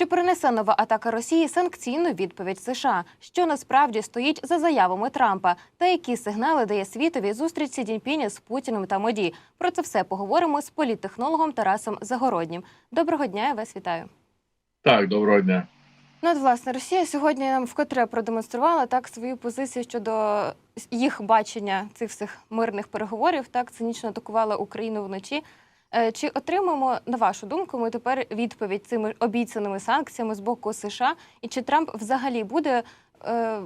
Чи принесе нова атака Росії санкційну відповідь США? Що насправді стоїть за заявами Трампа? Та які сигнали дає світові зустріч Сі Цзіньпіня з Путіним та Моді? Про це все поговоримо з політтехнологом Тарасом Загороднім. Доброго дня, я вас вітаю. Так, доброго дня. Ну, от, власне, Росія сьогодні нам вкотре продемонструвала так свою позицію щодо їх бачення цих всіх мирних переговорів. Так цинічно атакувала Україну вночі. Е, Чи отримаємо, на вашу думку, ми тепер відповідь цими обіцяними санкціями з боку США? І чи Трамп взагалі буде е,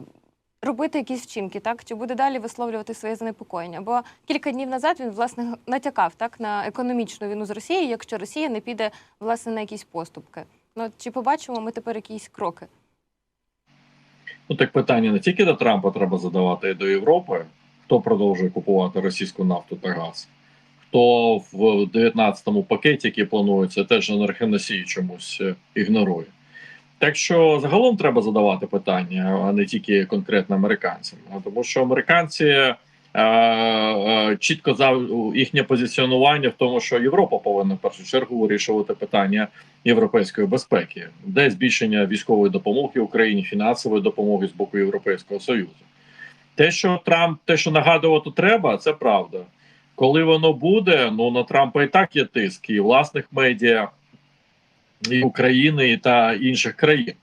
робити якісь вчинки, так чи буде далі висловлювати своє занепокоєння? Бо кілька днів назад він власне натякав так на економічну війну з Росією, якщо Росія не піде власне на якісь поступки. Ну чи побачимо ми тепер якісь кроки? Ну так питання не тільки до Трампа треба задавати, і до Європи. Хто продовжує купувати російську нафту та газ? Хто в 19-му пакеті, який планується, теж енергоносії чомусь е, ігнорує. Так що загалом треба задавати питання, а не тільки конкретно американцям. Тому що американці е, е, чітко за їхнє позиціонування в тому, що Європа повинна в першу чергу вирішувати питання європейської безпеки, де збільшення військової допомоги Україні, фінансової допомоги з боку Європейського союзу. Те, що Трамп, те, що нагадувати треба, це правда. Коли воно буде, ну на Трампа і так є тиск і власних медіа, і України та інших країн.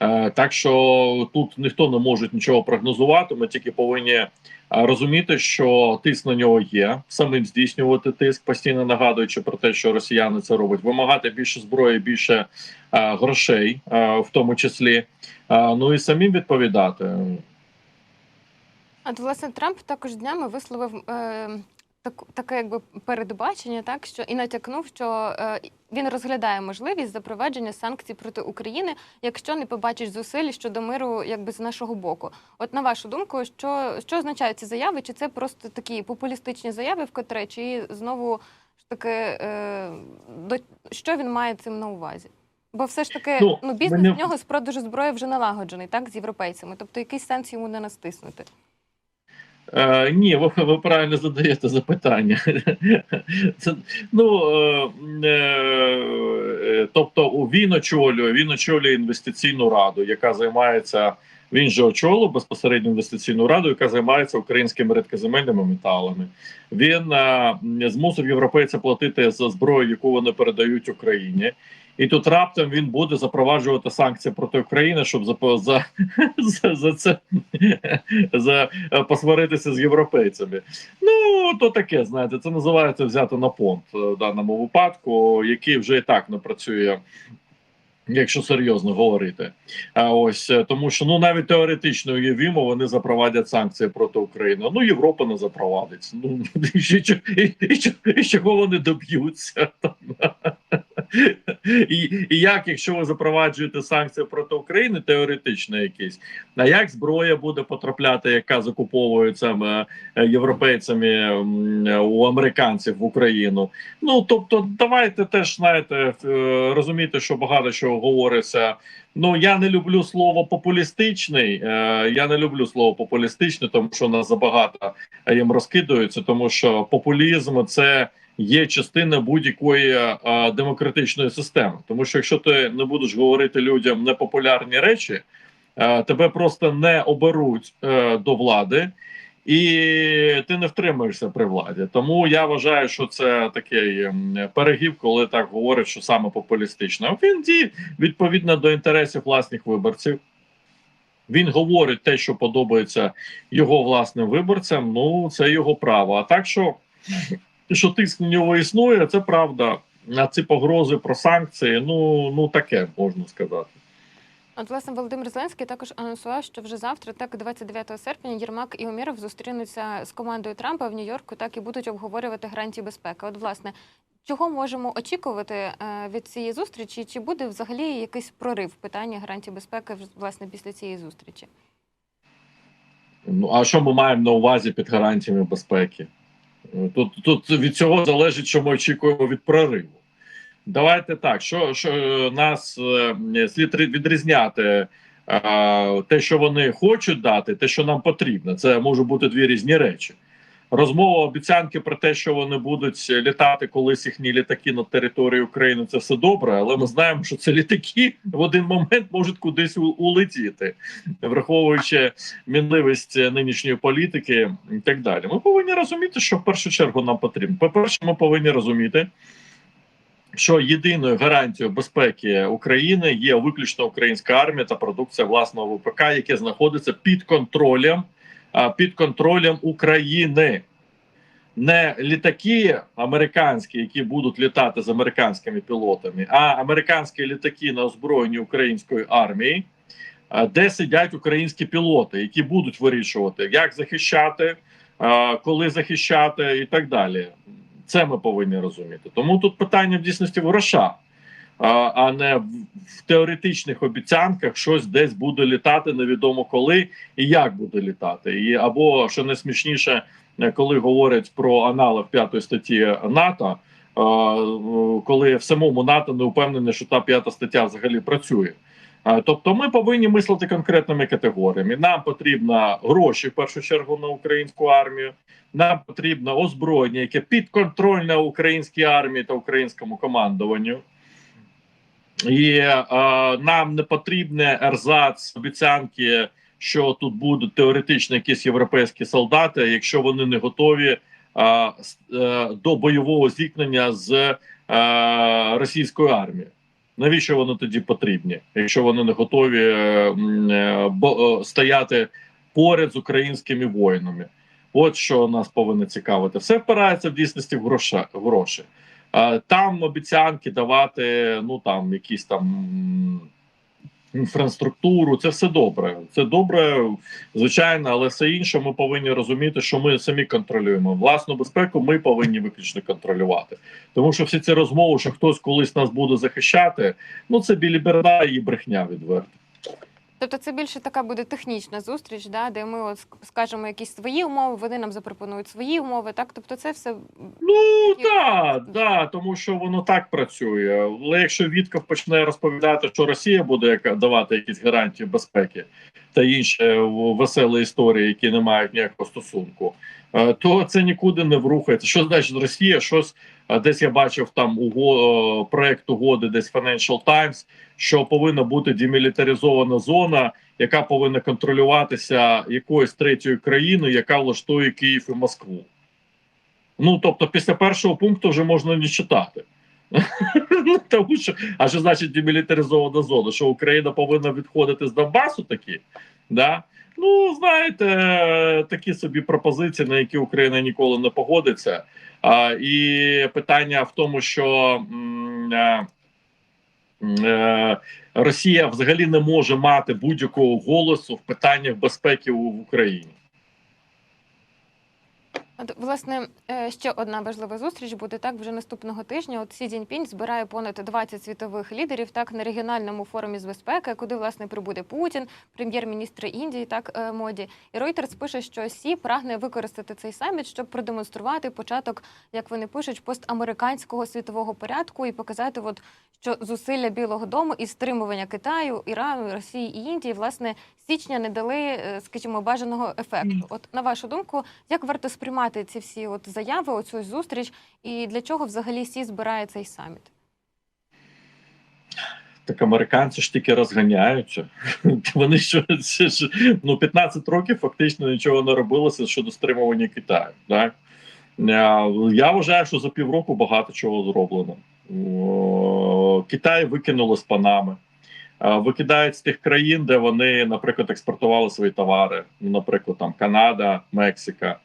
Е, так що тут ніхто не може нічого прогнозувати. Ми тільки повинні е, розуміти, що тиск на нього є, самим здійснювати тиск, постійно нагадуючи про те, що росіяни це роблять, вимагати більше зброї, більше е, грошей, в тому числі. Ну і самим відповідати. От, власне, Трамп також днями висловив е, так, таке якби передбачення, так що і натякнув, що е, він розглядає можливість запровадження санкцій проти України, якщо не побачить зусиль щодо миру, якби з нашого боку. От на вашу думку, що, що означають ці заяви? Чи це просто такі популістичні заяви, вкотре, чи знову ж таки е, до що він має цим на увазі? Бо все ж таки Ну, ну, бізнес мені- в нього з продажу зброї вже налагоджений, так з європейцями. Тобто якийсь сенс йому не настиснути. Е, ні, ви, ви правильно задаєте запитання. Це, ну, е, е, тобто він очолює, він очолює інвестиційну раду, яка займається. Він же очолив безпосередньо інвестиційну раду, яка займається українськими рідкоземельними металами. Він е, змусив європейця платити за зброю, яку вони передають Україні. І тут раптом він буде запроваджувати санкції проти України, щоб за за, за, за це за е, посваритися з європейцями. Ну то таке, знаєте, це називається взяти на понт е, в даному випадку, який вже і так не працює. Якщо серйозно говорити, а ось е, тому, що ну навіть теоретично уявімо, вони запровадять санкції проти України. Ну Європа не запровадить. Ну і, і, і, і чого вони доб'ються? І, і як, якщо ви запроваджуєте санкції проти України, теоретично якісь, а як зброя буде потрапляти, яка закуповується е, європейцями у американців в Україну? Ну тобто, давайте теж знаєте е, розуміти, що багато чого говориться. Ну я не люблю слово популістичний. Е, я не люблю слово популістичний, тому що нас забагато їм розкидаються, тому що популізм це є частина будь-якої е, демократичної системи. Тому що якщо ти не будеш говорити людям непопулярні речі, е, тебе просто не оберуть е, до влади. І ти не втримаєшся при владі. Тому я вважаю, що це такий ем, перегів, коли так говорять, що саме популістично. Він діє відповідно до інтересів власних виборців. Він говорить те, що подобається його власним виборцям. Ну це його право. А так що, що тиск на нього існує, це правда. А ці погрози про санкції, ну ну таке можна сказати. От, власне, Володимир Зеленський також анонсував, що вже завтра, так 29 серпня, Єрмак і Умєров зустрінуться з командою Трампа в Нью-Йорку, так і будуть обговорювати гарантії безпеки. От, власне, чого можемо очікувати е, від цієї зустрічі? Чи буде взагалі якийсь прорив в питанні гарантій безпеки власне після цієї зустрічі? Ну а що ми маємо на увазі під гарантіями безпеки? Тут тут від цього залежить, що ми очікуємо від прориву. Давайте так, що що нас е, слід відрізняти е, те, що вони хочуть дати, те, що нам потрібно. Це можуть бути дві різні речі. Розмова обіцянки про те, що вони будуть літати колись їхні літаки на території України, це все добре, але ми знаємо, що ці літаки в один момент можуть кудись улетіти, враховуючи мінливість нинішньої політики і так далі. Ми повинні розуміти, що в першу чергу нам потрібно. По-перше, ми повинні розуміти, що єдиною гарантією безпеки України є виключно українська армія та продукція власного ВПК, яке знаходиться під контролем, під контролем України. Не літаки американські, які будуть літати з американськими пілотами, а американські літаки на озброєнні української армії, де сидять українські пілоти, які будуть вирішувати, як захищати, коли захищати і так далі. Це ми повинні розуміти. Тому тут питання в дійсності в грошах, а, не в, теоретичних обіцянках щось десь буде літати невідомо коли і як буде літати. І або що найсмішніше, е, коли говорять про аналог п'ятої статті НАТО, е, коли в самому НАТО не впевнені, що та п'ята стаття взагалі працює. Тобто ми повинні мислити конкретними категоріями. Нам потрібно гроші в першу чергу на українську армію. Нам потрібно озброєння, яке підконтрольне українській армії та українському командуванню. І е, нам не потрібне ерзац, обіцянки, що тут будуть теоретично якісь європейські солдати, якщо вони не готові е, е, до бойового зіткнення з е, російською армією. Навіщо вони тоді потрібні, якщо вони не готові е, е, е, стояти поряд з українськими воїнами? От що нас повинно цікавити. Все впирається в дійсності в гроші. Там обіцянки давати, ну там якісь там інфраструктуру. Це все добре. Це добре, звичайно, але все інше ми повинні розуміти, що ми самі контролюємо. Власну безпеку ми повинні виключно контролювати. Тому що всі ці розмови, що хтось колись нас буде захищати, ну це біліберда і брехня відверта. Тобто це більше така буде технічна зустріч, да, де ми от скажемо якісь свої умови, вони нам запропонують свої умови. Так, тобто, це все Ну так, да, тому що воно так працює. Але якщо Вітков почне розповідати, що Росія буде давати якісь гарантії безпеки та інші в- веселі історії, які не мають ніякого стосунку, е, то це нікуди не врухається. Що значить Росія? Щось е, десь я бачив там уго, е, проект угоди, десь Financial Times, що повинна бути демілітаризована зона, яка повинна контролюватися якоюсь третьою країною, яка влаштує Київ і Москву. Ну, тобто, після першого пункту вже можна не читати. Ну, Тому що, а що значить демілітаризована зона? Що Україна повинна відходити з Донбасу такі? Да? Ну, знаєте, такі собі пропозиції, на які Україна ніколи не погодиться. А, і питання в тому, що е, е, Росія взагалі не може мати будь-якого голосу в питаннях безпеки в Україні. От, власне, е, ще одна важлива зустріч буде так вже наступного тижня. От Сі Цзіньпінь збирає понад 20 світових лідерів так на регіональному форумі з безпеки, куди власне прибуде Путін, прем'єр-міністр Індії, так е, моді. І Reuters пише, що Сі прагне використати цей саміт, щоб продемонструвати початок, як вони пишуть, постамериканського світового порядку і показати, от що зусилля Білого Дому і стримування Китаю, Ірану, Росії і Індії власне січня не дали, е, скажімо, бажаного ефекту. От на вашу думку, як варто сприймати ці всі от заяви, оцю зустріч, і для чого взагалі Сі збирає цей саміт? Так американці ж тільки розганяються. Вони що ну 15 років фактично нічого не робилося щодо стримування Китаю. Так? Я вважаю, що за півроку багато чого зроблено. Китай викинули з панами. Викидають з тих країн, де вони, наприклад, експортували свої товари. Ну, Наприклад, там Канада, Мексика.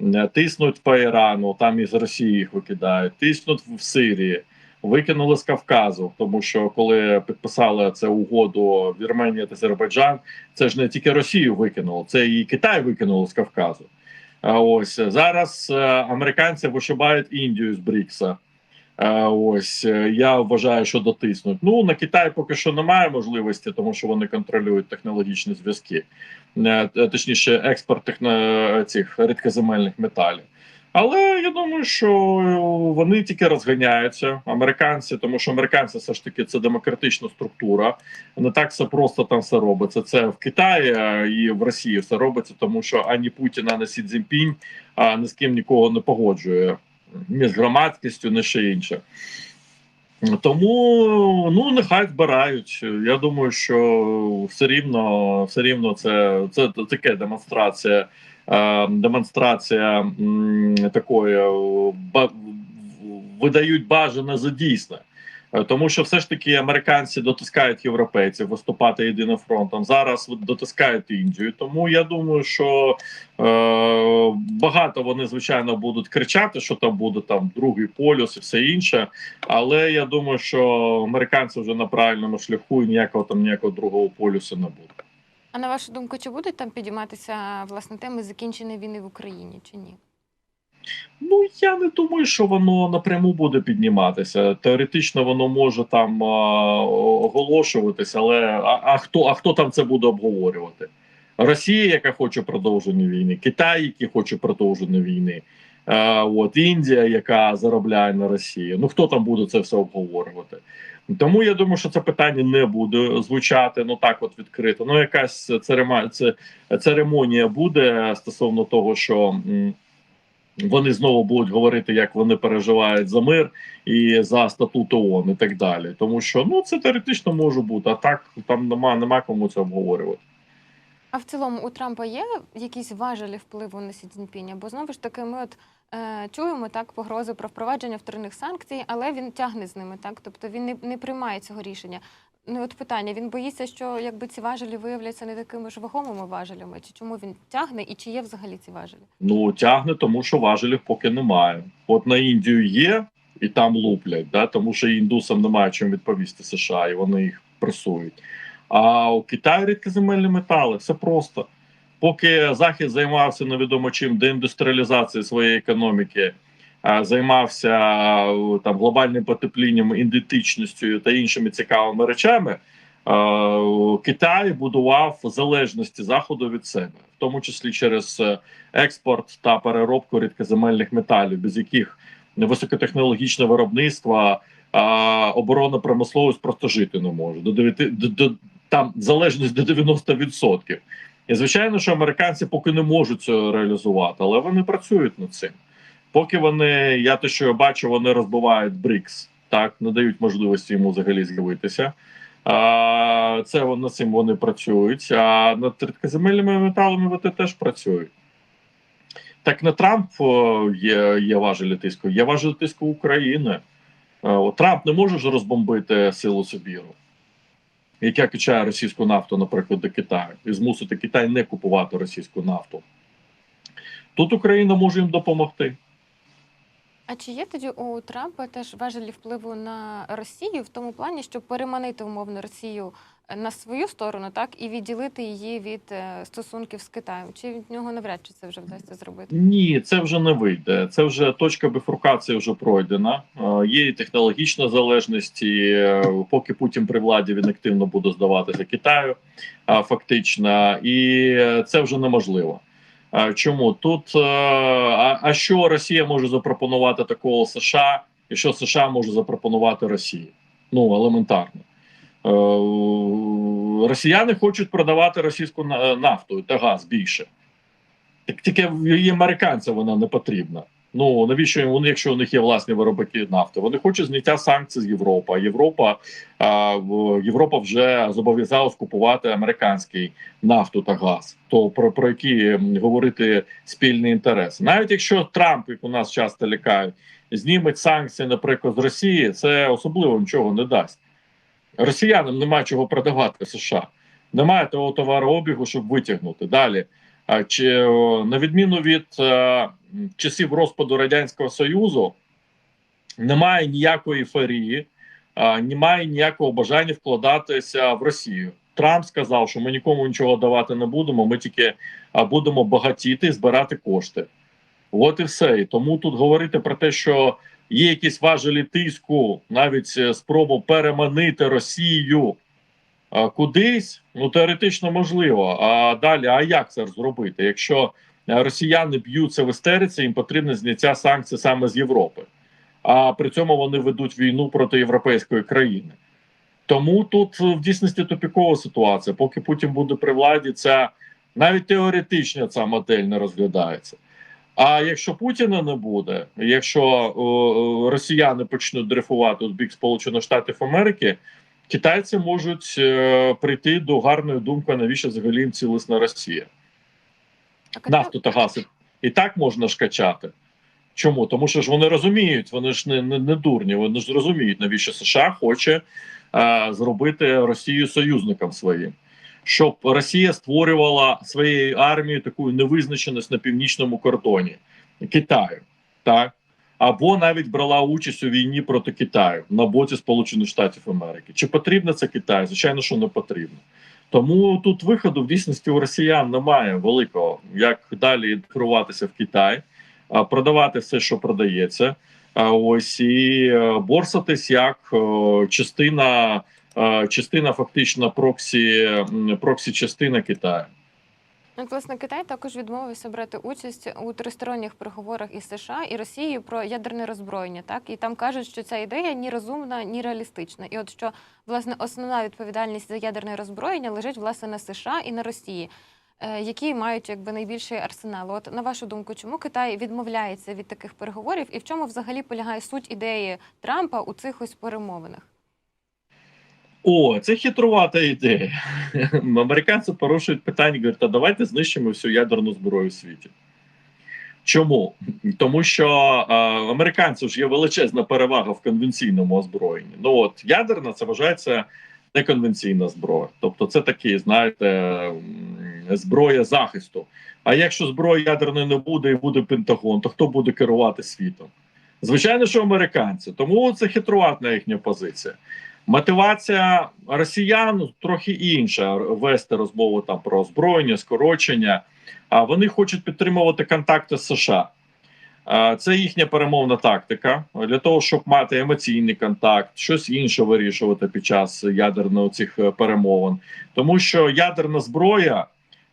Е, Тиснуть по Ірану, там із Росії їх викидають, тиснуть в Сирії викинули з Кавказу, тому що коли підписали це угоду Вірменія та Азербайджан, це ж не тільки Росію викинуло, це і Китай викинуло з Кавказу. А ось зараз е, американці вишибають Індію з Брікса. Е, Ось е, я вважаю, що дотиснуть. Ну на Китай поки що немає можливості, тому що вони контролюють технологічні зв'язки, Е, точніше, експорт техно- цих рідкоземельних металів. Але я думаю, що вони тільки розганяються, американці, тому що американці все ж таки це демократична структура. Не так все просто там все робиться. Це в Китаї е, і в Росії все робиться, тому що ані Путін, ані Сі Цзіньпінь а, ні з ким нікого не погоджує з громадськістю, ні ще інше. Тому ну нехай збирають. Я думаю, що все рівно, все рівно це, це таке демонстрація, е, демонстрація м, такої е, ба, видають бажане за дійсне. Е, Тому що все ж таки американці дотискають європейців виступати єдиним фронтом. Зараз дотискають Індію. Тому я думаю, що е, багато вони звичайно будуть кричати, що там буде там другий полюс і все інше. Але я думаю, що американці вже на правильному шляху і ніякого там ніякого другого полюсу не буде. А на вашу думку, чи будуть там підійматися власне теми закінчення війни в Україні чи ні? Ну я не думаю, що воно напряму буде підніматися. Теоретично воно може там а, оголошуватися, але а, а хто а хто там це буде обговорювати? Росія, яка хоче продовження війни, Китай, який хоче продовження війни, а, от Індія, яка заробляє на Росії. Ну хто там буде це все обговорювати? Тому я думаю, що це питання не буде звучати ну так, от відкрито. Ну, якась церема, церемонія буде стосовно того, що. Вони знову будуть говорити, як вони переживають за мир і за статут ООН і так далі. Тому що ну це теоретично може бути, а так там нема, нема кому це обговорювати. А в цілому у Трампа є якісь важелі впливу на Сі Цзіньпіня? Бо знову ж таки, ми от е, чуємо так погрози про впровадження вторинних санкцій, але він тягне з ними, так тобто він не, не приймає цього рішення. Ну от питання: він боїться, що якби ці важелі виявляться не такими ж вагомими важелями, чи чому він тягне, і чи є взагалі ці важелі? Ну тягне, тому що важелів поки немає. От на Індію є і там луплять, да? тому що індусам немає чим відповісти США, і вони їх пресують. А у Китаї рідкоземельні метали, все просто. Поки Захід займався невідомо чим деіндустріалізацією своєї економіки, займався там глобальним потеплінням, ідентичністю та іншими цікавими речами. Китай будував залежності заходу від себе, в тому числі через е, експорт та переробку рідкоземельних металів, без яких високотехнологічне виробництво, оборонна промисловість просто жити не може. До 9, до, до там залежність до 90%. І звичайно, що американці поки не можуть це реалізувати, але вони працюють над цим. Поки вони, я те, що я бачу, вони розбивають БРІКС, так не дають можливості йому взагалі з'явитися. Це над цим вони працюють. А над рідкоземельними металами вони теж працюють. Так на Трамп є, є важелі тиску, є важелі тиску України. Е, Трамп не може ж розбомбити силу Сибіру, яка качає російську нафту, наприклад, до Китаю, і змусити Китай не купувати російську нафту. Тут Україна може їм допомогти. А чи є тоді у Трампа теж важелі впливу на Росію в тому плані, щоб переманити умовно Росію е, на свою сторону, так і відділити її від е, стосунків з Китаєм? Чи від нього навряд чи це вже вдасться зробити? Ні, це вже не вийде. Це вже точка бифуркації вже пройдена. Е, Є і технологічна залежність, і поки Путін при владі він активно буде здаватися Китаю, фактично, і це вже неможливо. А Чому тут е, а, а що Росія може запропонувати такого США, і що США може запропонувати Росії? Ну елементарно. Е, Росіяни хочуть продавати російську на- нафту та газ більше. Тільки і американцям вона не потрібна. Ну навіщо вони, якщо у них є власні виробники нафти? Вони хочуть зняття санкцій з Європи. Європа а, Європа вже зобов'язалась купувати американський нафту та газ. То про, про які говорити спільний інтерес, навіть якщо Трамп, як у нас часто лякають, зніметь санкції, наприклад, з Росії, це особливо нічого не дасть. Росіянам немає чого продавати в США. Немає того товарообігу, щоб витягнути далі. Чи на відміну від е, часів розпаду радянського союзу, немає ніякої ейфорії, е, немає ніякого бажання вкладатися в Росію. Трамп сказав, що ми нікому нічого давати не будемо. Ми тільки будемо багатіти і збирати кошти. От і все. І тому тут говорити про те, що є якісь важелі тиску, навіть е, спробу переманити Росію кудись, ну теоретично можливо. А далі, а як це зробити? Якщо е, росіяни б'ються в істериці, їм потрібне зняття санкцій саме з Європи. А при цьому вони ведуть війну проти європейської країни. Тому тут е, в дійсності тупікова ситуація. Поки Путін буде при владі, ця навіть теоретично ця модель не розглядається. А якщо Путіна не буде, якщо о, о, росіяни почнуть дрейфувати у бік Сполучених Штатів Америки, китайці можуть е, прийти до гарної думки, навіщо взагалі їм цілісна Росія. А Нафту та газ і так можна ж качати. Чому? Тому що ж вони розуміють, вони ж не, не, не дурні, вони ж розуміють, навіщо США хоче е, зробити Росію союзником своїм, щоб Росія створювала своєю армією таку невизначеність на північному кордоні Китаю, так або навіть брала участь у війні проти Китаю на боці Сполучених Штатів Америки. Чи потрібно це Китаю? Звичайно, що не потрібно. Тому тут виходу в дійсності у росіян немає великого, як далі інтегруватися в Китай, продавати все, що продається. Ось і е, борсатись як е, частина, е, частина фактично проксі, проксі частина Китаю. Власне, Китай також відмовився брати участь у тристоронніх переговорах із США і Росією про ядерне роззброєння. Так і там кажуть, що ця ідея ні розумна, ні реалістична. І от що власне основна відповідальність за ядерне роззброєння лежить власне на США і на Росії, е, які мають якби найбільший арсенал. От на вашу думку, чому Китай відмовляється від таких переговорів, і в чому взагалі полягає суть ідеї Трампа у цих ось перемовинах? О, це хитрувата ідея. Американці порушують питання, говорять, а давайте знищимо всю ядерну зброю в світі. Чому? Тому що е, американців ж є величезна перевага в конвенційному озброєнні. Ну от ядерна це вважається неконвенційна зброя. Тобто, це такі, знаєте, зброя захисту. А якщо зброї ядерної не буде і буде Пентагон, то хто буде керувати світом? Звичайно, що американці. Тому це хитруватна їхня позиція. Мотивація росіян трохи інша вести розмову там про озброєння, скорочення. А вони хочуть підтримувати контакти з США. Це їхня перемовна тактика для того, щоб мати емоційний контакт, щось інше вирішувати під час ядерного цих е, перемовин. Тому що ядерна зброя,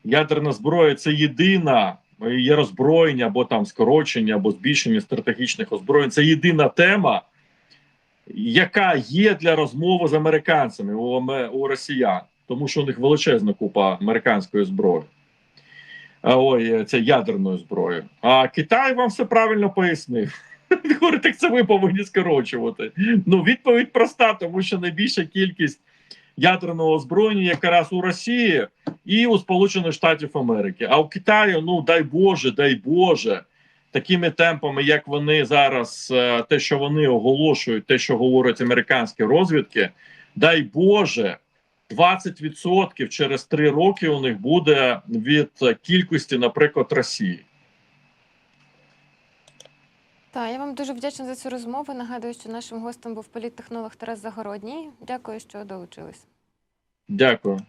ядерна зброя це єдина е, є роззброєння або там скорочення, або збільшення стратегічних озброєнь. Це єдина тема, яка є для розмови з американцями у, у росіян, тому що у них величезна купа американської зброї. Ой, це ядерною зброєю. А Китай вам все правильно пояснив. Говорить, так це ви повинні скорочувати. Ну, відповідь проста, тому що найбільша кількість ядерного озброєння якраз у Росії і у Сполучених Штатів Америки. А у Китаю, ну дай Боже, дай Боже, такими темпами, як вони зараз, е, те, що вони оголошують, те, що говорять американські розвідки, дай Боже. 20% через 3 роки у них буде від кількості, наприклад, Росії. Так, я вам дуже вдячна за цю розмову. Нагадую, що нашим гостем був політтехнолог Тарас Загородній. Дякую, що долучились. Дякую.